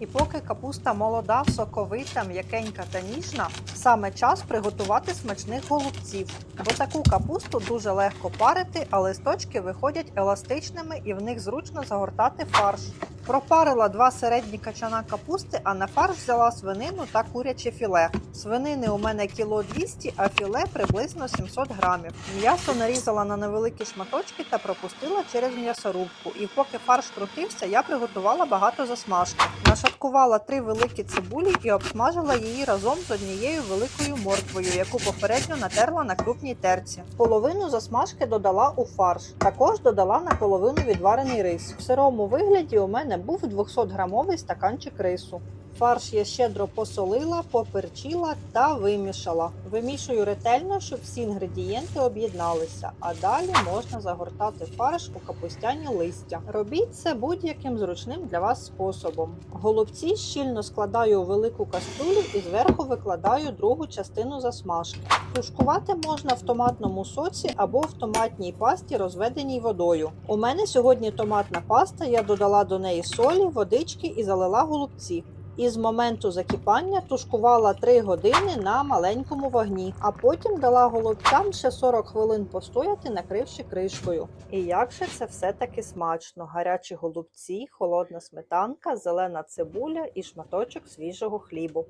І поки капуста молода, соковита, м'якенька та ніжна, саме час приготувати смачних голубців. Бо таку капусту дуже легко парити, а листочки виходять еластичними і в них зручно загортати фарш. Пропарила два середні качана капусти, а на фарш взяла свинину та куряче філе. Свинини у мене кіло 200, а філе приблизно 700 грамів. М'ясо нарізала на невеликі шматочки та пропустила через м'ясорубку. І поки фарш крутився, я приготувала багато засмажки. Нашаткувала три великі цибулі і обсмажила її разом з однією великою морквою, яку попередньо натерла на крупній терці. Половину засмажки додала у фарш. Також додала наполовину відварений рис. В сирому вигляді у мене був 200-грамовий стаканчик рису. Фарш я щедро посолила, поперчила та вимішала. Вимішую ретельно, щоб всі інгредієнти об'єдналися, а далі можна загортати фарш у капустяні листя. Робіть це будь-яким зручним для вас способом. Голубці щільно складаю у велику каструлю і зверху викладаю другу частину засмажки. Тушкувати можна в томатному соці або в томатній пасті, розведеній водою. У мене сьогодні томатна паста, я додала до неї солі, водички і залила голубці. І з моменту закипання тушкувала 3 години на маленькому вогні, а потім дала голубцям ще 40 хвилин постояти, накривши кришкою. І як же це все таки смачно: гарячі голубці, холодна сметанка, зелена цибуля і шматочок свіжого хлібу.